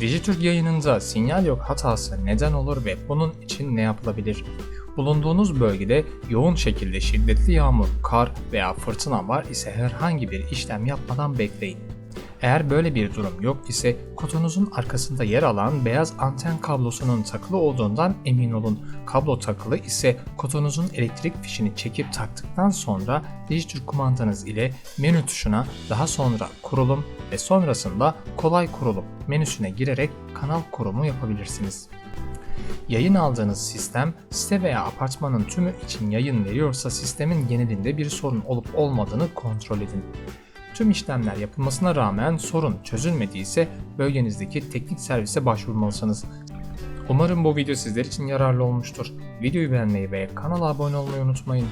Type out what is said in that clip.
Dijitürk yayınında sinyal yok hatası neden olur ve bunun için ne yapılabilir? Bulunduğunuz bölgede yoğun şekilde şiddetli yağmur, kar veya fırtına var ise herhangi bir işlem yapmadan bekleyin. Eğer böyle bir durum yok ise kutunuzun arkasında yer alan beyaz anten kablosunun takılı olduğundan emin olun. Kablo takılı ise kutunuzun elektrik fişini çekip taktıktan sonra Dijitürk kumandanız ile menü tuşuna daha sonra kurulum ve sonrasında kolay kurulum menüsüne girerek kanal kurumu yapabilirsiniz. Yayın aldığınız sistem site veya apartmanın tümü için yayın veriyorsa sistemin genelinde bir sorun olup olmadığını kontrol edin. Tüm işlemler yapılmasına rağmen sorun çözülmediyse bölgenizdeki teknik servise başvurmalısınız. Umarım bu video sizler için yararlı olmuştur. Videoyu beğenmeyi ve kanala abone olmayı unutmayın.